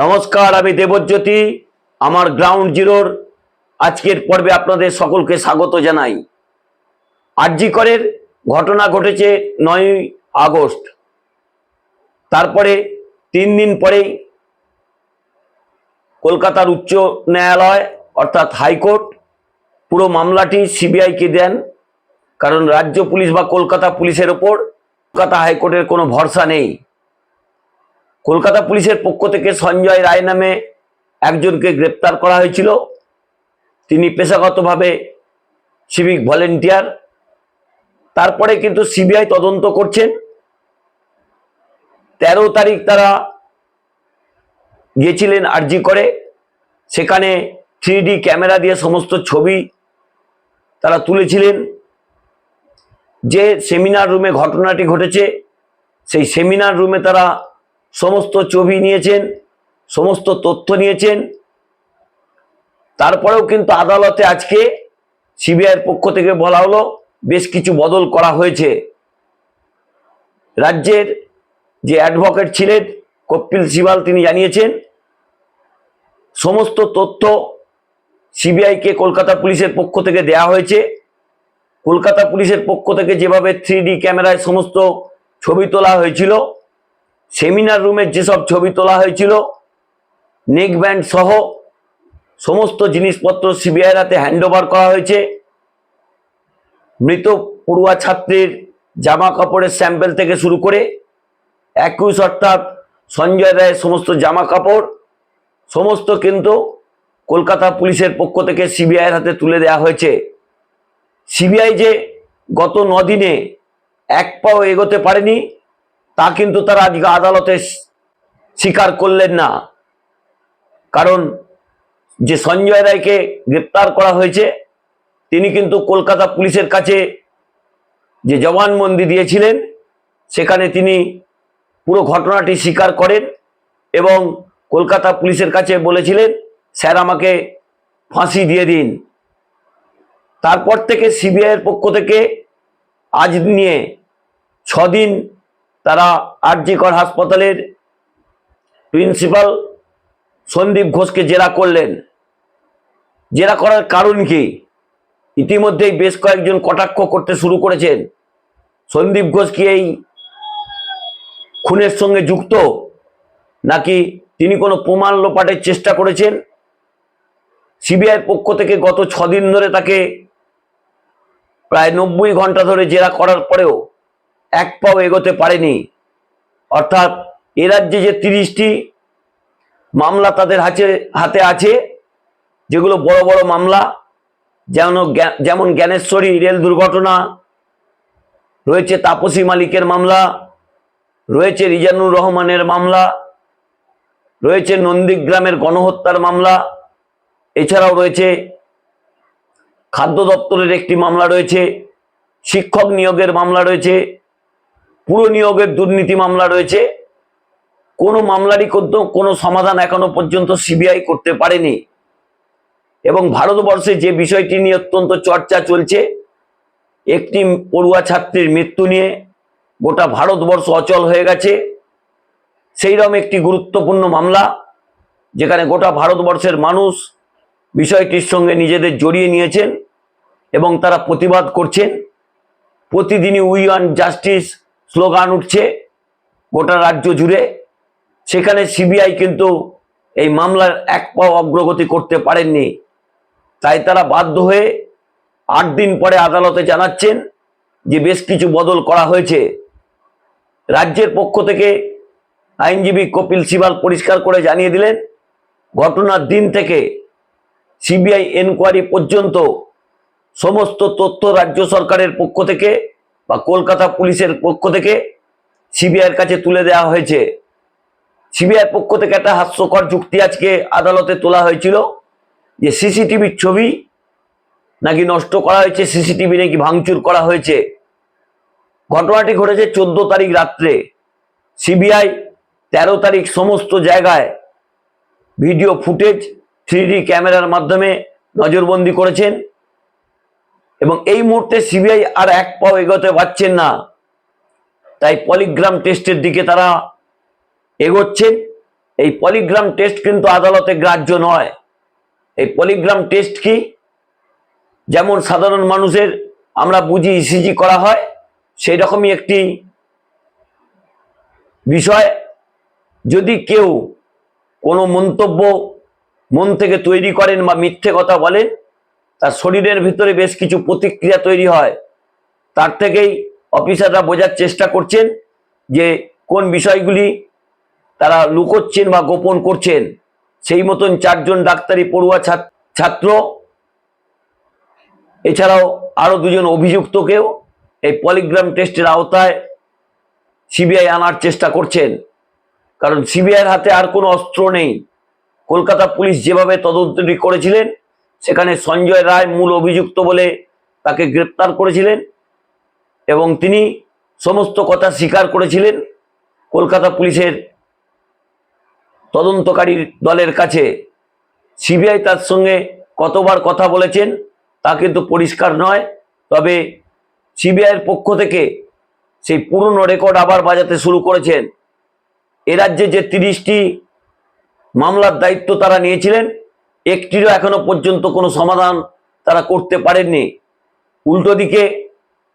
নমস্কার, আমি দেবজ্যোতি, আমার গ্রাউন্ড জিরোর আজকের পর্বে আপনাদের সকলকে স্বাগত জানাই। আরজিকরের ঘটনা ঘটেছে নয় আগস্ট। তারপরে তিন দিন পরেই কলকাতার উচ্চ ন্যায়ালয়, অর্থাৎ হাইকোর্ট, পুরো মামলাটি সিবিআইকে দেন। কারণ রাজ্য পুলিশ বা কলকাতা পুলিশের ওপর, কলকাতা হাইকোর্টের কোনো ভরসা নেই। কলকাতা পুলিশের পক্ষ থেকে সঞ্জয় রায় নামে একজনকে গ্রেপ্তার করা হয়েছিল। তিনি পেশাগতভাবে সিভিক ভলেন্টিয়ার তারপরে কিন্তু সিবিআই তদন্ত করছেন। তেরো তারিখ তারা গিয়েছিলেন আরজি করে। সেখানে থ্রি ক্যামেরা দিয়ে সমস্ত ছবি তারা তুলেছিলেন। যে সেমিনার রুমে ঘটনাটি ঘটেছে, সেই সেমিনার রুমে তারা সমস্ত ছবি নিয়েছেন, সমস্ত তথ্য নিয়েছেন। তারপরেও কিন্তু আদালতে আজকে সিবিআইয়ের পক্ষ থেকে বলা হলো, বেশ কিছু বদল করা হয়েছে। রাজ্যের যে অ্যাডভোকেট ছিলেন, কপিল সিবাল তিনি জানিয়েছেন, সমস্ত তথ্য সিবিআইকে কলকাতা পুলিশের পক্ষ থেকে দেয়া হয়েছে। কলকাতা পুলিশের পক্ষ থেকে যেভাবে থ্রি ক্যামেরায় সমস্ত ছবি তোলা হয়েছিল সেমিনার রুমের যেসব ছবি তোলা হয়েছিল নেক ব্যান্ড সহ সমস্ত জিনিসপত্র সিবিআইয়ের হাতে হ্যান্ডওভার করা হয়েছে। মৃত পড়ুয়া ছাত্রীর জামা কাপড়ের স্যাম্পেল থেকে শুরু করে একুশ অর্থাৎ সঞ্জয় রায়ের সমস্ত জামা কাপড় সমস্ত কিন্তু কলকাতা পুলিশের পক্ষ থেকে সিবিআইয়ের হাতে তুলে দেওয়া হয়েছে। সিবিআই যে গত নদিনে এক পাও এগোতে পারেনি তা কিন্তু তারা আজকে আদালতে স্বীকার করলেন না। কারণ যে সঞ্জয় রায়কে গ্রেপ্তার করা হয়েছে, তিনি কিন্তু কলকাতা পুলিশের কাছে যে জবানবন্দি দিয়েছিলেন, সেখানে তিনি পুরো ঘটনাটি স্বীকার করেন এবং কলকাতা পুলিশের কাছে বলেছিলেন, স্যার, আমাকে ফাঁসি দিয়ে দিন। তারপর থেকে সিবিআইয়ের পক্ষ থেকে আজ নিয়ে ছদিন তারা আরজিকর হাসপাতালের প্রিন্সিপাল সন্দীপ ঘোষকে জেরা করলেন। জেরা করার কারণ কি? ইতিমধ্যেই বেশ কয়েকজন কটাক্ষ করতে শুরু করেছেন। সন্দীপ ঘোষ কি এই খুনের সঙ্গে যুক্ত? নাকি তিনি কোনো প্রমাণ লোপাটের চেষ্টা করেছেন? সিবিআইয়ের পক্ষ থেকে গত ছদিন ধরে তাকে প্রায় নব্বই ঘণ্টা ধরে জেরা করার পরেও এক পাও এগোতে পারেনি। অর্থাৎ এ রাজ্যে যে তিরিশটি মামলা তাদের হাতে হাতে আছে, যেগুলো বড় বড় মামলা জ্ঞা- যেমন জ্ঞানেশ্বরী রেল দুর্ঘটনা, রয়েছে তাপসী মালিকের মামলা, রয়েছে রিজানুর রহমানের মামলা, রয়েছে নন্দীগ্রামের গণহত্যার মামলা, এছাড়াও রয়েছে খাদ্য দপ্তরের একটি মামলা রয়েছে, শিক্ষক নিয়োগের মামলা রয়েছে পুরো নিয়োগের দুর্নীতি মামলা রয়েছে। কোনো মামলারই কোনো সমাধান এখনও পর্যন্ত সিবিআই করতে পারেনি। এবং ভারতবর্ষে যে বিষয়টি নিয়ে অত্যন্ত চর্চা চলছে, একটি পড়ুয়া ছাত্রীর মৃত্যু নিয়ে গোটা ভারতবর্ষ অচল হয়ে গেছে। সেইরকম একটি গুরুত্বপূর্ণ মামলা, যেখানে গোটা ভারতবর্ষের মানুষ বিষয়টির সঙ্গে নিজেদের জড়িয়ে নিয়েছেন এবং তারা প্রতিবাদ করছেন। প্রতিদিনই উই জাস্টিস স্লোগান উঠছে গোটা রাজ্য জুড়ে। সেখানে সিবিআই কিন্তু এই মামলার এক পাও অগ্রগতি করতে পারেননি। তাই তারা বাধ্য হয়ে আট দিন পরে আদালতে জানাচ্ছেন যে বেশ কিছু বদল করা হয়েছে। রাজ্যের পক্ষ থেকে আইনজীবী কপিল সিবাল পরিষ্কার করে জানিয়ে দিলেন, ঘটনার দিন থেকে সিবিআই এনকোয়ারি পর্যন্ত সমস্ত তথ্য রাজ্য সরকারের পক্ষ থেকে বা কলকাতা পুলিশের পক্ষ থেকে সিবিআইয়ের কাছে তুলে দেওয়া হয়েছে। সিবিআইয়ের পক্ষ থেকে একটা হাস্যকর যুক্তি আজকে আদালতে তোলা হয়েছিল যে সিসিটিভির ছবি নাকি নষ্ট করা হয়েছে, সিসিটিভি নাকি ভাঙচুর করা হয়েছে। ঘটনাটি ঘটেছে চোদ্দ তারিখ রাত্রে। সিবিআই তেরো তারিখ সমস্ত জায়গায় ভিডিও ফুটেজ থ্রি ক্যামেরার মাধ্যমে নজরবন্দি করেছেন। এবং এই মুহূর্তে সিবিআই আর এক পাও এগোতে পারছেন না। তাই পলিগ্রাম টেস্টের দিকে তারা এগোচ্ছেন এই পলিগ্রাম টেস্ট কিন্তু আদালতে গ্রাহ্য নয়। এই পলিগ্রাম টেস্ট কি? যেমন সাধারণ মানুষের আমরা বুঝি ইসিজি করা হয় সেই রকমই একটি বিষয়। যদি কেউ কোনো মন্তব্য মন থেকে তৈরি করেন বা মিথ্যে কথা বলেন তার শরীরের ভিতরে বেশ কিছু প্রতিক্রিয়া তৈরি হয়। তার থেকেই অফিসাররা বোঝার চেষ্টা করছেন যে কোন বিষয়গুলি তারা লুকোচ্ছেন বা গোপন করছেন। সেই মতন চারজন ডাক্তারি পড়ুয়া ছাত- ছাত্র, এছাড়াও আরও দুজন অভিযুক্তকেও এই পলিগ্রাম টেস্টের আওতায় সিবিআই আনার চেষ্টা করছেন। কারণ সিবিআইয়ের হাতে আর কোনো অস্ত্র নেই। কলকাতা পুলিশ যেভাবে তদন্তটি করেছিলেন সেখানে সঞ্জয় রায় মূল অভিযুক্ত বলে তাকে গ্রেপ্তার করেছিলেন এবং তিনি সমস্ত কথা স্বীকার করেছিলেন। কলকাতা পুলিশের তদন্তকারী দলের কাছে সিবিআই তার সঙ্গে কতবার কথা বলেছেন তা কিন্তু পরিষ্কার নয়। তবে সিবিআইয়ের পক্ষ থেকে সেই পুরনো রেকর্ড আবার বাজাতে শুরু করেছেন। এ রাজ্যে যে তিরিশটি মামলার দায়িত্ব তারা নিয়েছিলেন একটিরও এখনও পর্যন্ত কোনো সমাধান তারা করতে পারেননি। উল্টো দিকে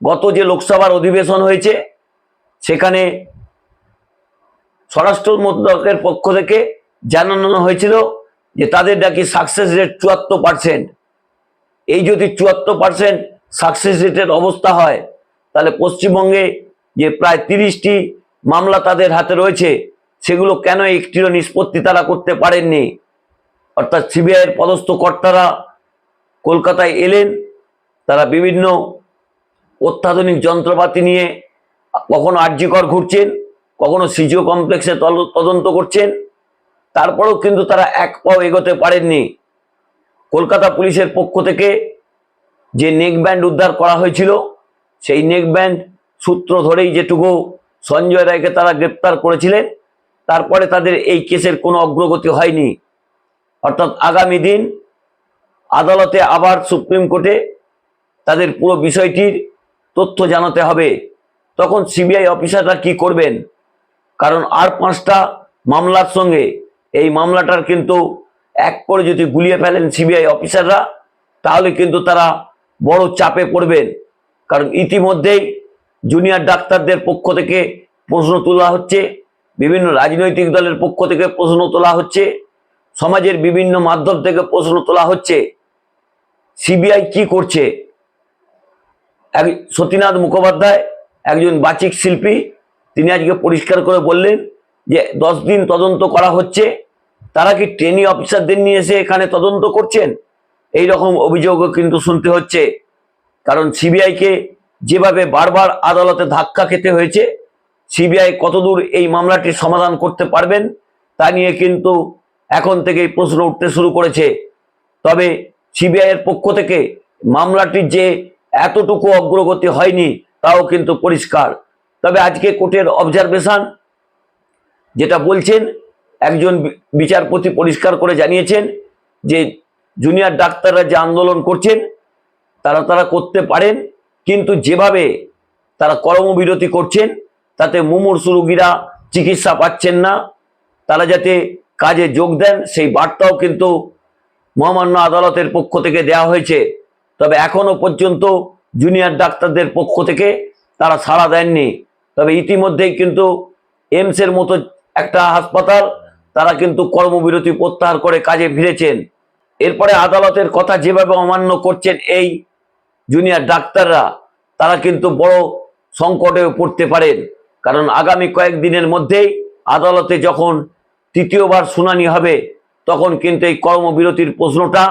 গত যে লোকসভার অধিবেশন হয়েছে, সেখানে স্বরাষ্ট্র মন্ত্রকের পক্ষ থেকে জানানো হয়েছিল যে তাদের নাকি সাকসেস রেট চুয়াত্তর পার্সেন্ট এই যদি চুয়াত্তর পার্সেন্ট সাকসেস রেটের অবস্থা হয়, তাহলে পশ্চিমবঙ্গে যে প্রায় তিরিশটি মামলা তাদের হাতে রয়েছে, সেগুলো কেন একটিরও নিষ্পত্তি তারা করতে পারেননি? অর্থাৎ সিবিআইয়ের পদস্থ কর্তারা কলকাতায় এলেন, তারা বিভিন্ন অত্যাধুনিক যন্ত্রপাতি নিয়ে কখনো আর্যিকর ঘুরছেন, কখনো সিজিও কমপ্লেক্সে তদন্ত করছেন। তারপরেও কিন্তু তারা এক পাও এগোতে পারেননি। কলকাতা পুলিশের পক্ষ থেকে যে নেক ব্যান্ড উদ্ধার করা হয়েছিল, সেই নেক ব্যান্ড সূত্র ধরেই যেটুকু সঞ্জয় রায়কে তারা গ্রেপ্তার করেছিলেন, তারপরে তাদের এই কেসের কোনো অগ্রগতি হয়নি। অর্থাৎ আগামী দিন আদালতে আবার সুপ্রিম কোর্টে তাদের পুরো বিষয়টির তথ্য জানাতে হবে। তখন সিবিআই অফিসাররা কি করবেন? কারণ আর পাঁচটা মামলার সঙ্গে এই মামলাটার কিন্তু এক করে যদি গুলিয়ে ফেলেন সিবিআই অফিসাররা, তাহলে কিন্তু তারা বড় চাপে পড়বেন। কারণ ইতিমধ্যেই জুনিয়র ডাক্তারদের পক্ষ থেকে প্রশ্ন তোলা হচ্ছে, বিভিন্ন রাজনৈতিক দলের পক্ষ থেকে প্রশ্ন তোলা হচ্ছে। সমাজের বিভিন্ন মাধ্যম থেকে প্রশ্ন তোলা হচ্ছে, সিবিআই কি করছে? এক সতীনাথ মুখোপাধ্যায়, একজন বাচিক শিল্পী, তিনি আজকে পরিষ্কার করে বললেন যে দশ দিন তদন্ত করা হচ্ছে, তারা কি ট্রেনি অফিসারদের নিয়ে এসে এখানে তদন্ত করছেন? এই রকম অভিযোগও কিন্তু শুনতে হচ্ছে, কারণ সিবিআইকে যেভাবে বারবার আদালতে ধাক্কা খেতে হয়েছে, সিবিআই কতদূর এই মামলাটির সমাধান করতে পারবেন, তা নিয়ে কিন্তু এখন থেকেই প্রশ্ন উঠতে শুরু করেছে। তবে সিবিআই এর পক্ষ থেকে মামলাটির যে এতটুকু অগ্রগতি হয়নি, তাও কিন্তু পরিষ্কার। তবে আজকে কোর্টের অবজারভেশন যেটা বলছেন, একজন বিচারপতি পরিষ্কার করে জানিয়েছেন যে জুনিয়র ডাক্তাররা যে আন্দোলন করছেন, তারা তারা করতে পারেন, কিন্তু যেভাবে তারা কর্মবিরতি করছেন, তাতে মুমূর্ষু রোগীরা চিকিৎসা পাচ্ছেন না। তারা যাতে কাজে যোগ দেন, সেই বার্তাও কিন্তু মহামান্য আদালতের পক্ষ থেকে দেওয়া হয়েছে। তবে এখনও পর্যন্ত জুনিয়র ডাক্তারদের পক্ষ থেকে তারা সাড়া দেননি। তবে ইতিমধ্যেই কিন্তু এমসের মতো একটা হাসপাতাল, তারা কিন্তু কর্মবিরতি প্রত্যাহার করে কাজে ফিরেছেন। এরপরে আদালতের কথা যেভাবে অমান্য করছেন এই জুনিয়র ডাক্তাররা, তারা কিন্তু বড় সংকটে পড়তে পারেন। কারণ আগামী কয়েকদিনের মধ্যেই আদালতে যখন তৃতীয়বার শুনানি হবে, তখন কিন্তু এই কর্মবিরতির প্রশ্নটা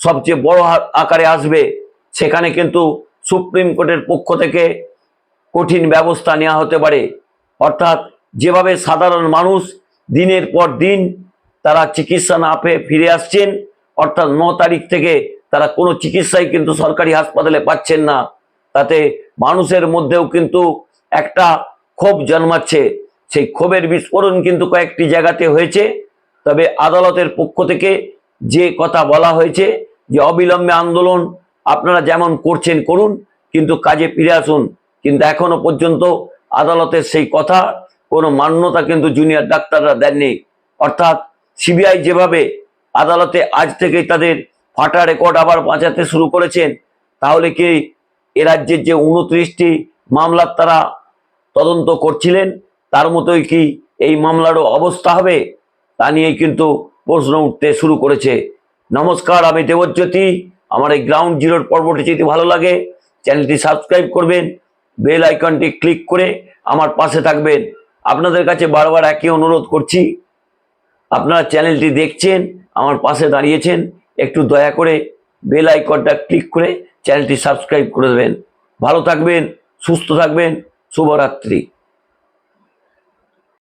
সবচেয়ে বড় আকারে আসবে। সেখানে কিন্তু সুপ্রিম কোর্টের পক্ষ থেকে কঠিন ব্যবস্থা নেওয়া হতে পারে। অর্থাৎ যেভাবে সাধারণ মানুষ দিনের পর দিন তারা চিকিৎসা না পেয়ে ফিরে আসছেন, অর্থাৎ ন তারিখ থেকে তারা কোনো চিকিৎসাই কিন্তু সরকারি হাসপাতালে পাচ্ছেন না। তাতে মানুষের মধ্যেও কিন্তু একটা ক্ষোভ জন্মাচ্ছে। সেই ক্ষোভের বিস্ফোরণ কিন্তু কয়েকটি জায়গাতে হয়েছে। তবে আদালতের পক্ষ থেকে যে কথা বলা হয়েছে যে অবিলম্বে আন্দোলন আপনারা যেমন করছেন করুন, কিন্তু কাজে ফিরে আসুন। কিন্তু এখনও পর্যন্ত আদালতের সেই কথা, কোনো মান্যতা কিন্তু জুনিয়র ডাক্তাররা দেননি। অর্থাৎ সিবিআই যেভাবে আদালতে আজ থেকেই তাদের ফাটা রেকর্ড আবার বাঁচাতে শুরু করেছেন, তাহলে কি এ রাজ্যের যে উনত্রিশটি মামলার তারা তদন্ত করছিলেন? তার মতোই কি এই মামলারও অবস্থা হবে? তা নিয়ে কিন্তু প্রশ্ন উঠতে শুরু করেছে। নমস্কার, আমি দেবজ্যোতি। আমার এই গ্রাউন্ড জিরোর পর্বটি যদি ভালো লাগে, চ্যানেলটি সাবস্ক্রাইব করবেন, বেল আইকনটি ক্লিক করে আমার পাশে থাকবেন। আপনাদের কাছে বারবার একই অনুরোধ করছি। আপনারা চ্যানেলটি দেখছেন, আমার পাশে দাঁড়িয়েছেন, একটু দয়া করে বেল আইকনটা ক্লিক করে চ্যানেলটি সাবস্ক্রাইব করে দেবেন। ভালো থাকবেন, সুস্থ থাকবেন, শুভরাত্রি।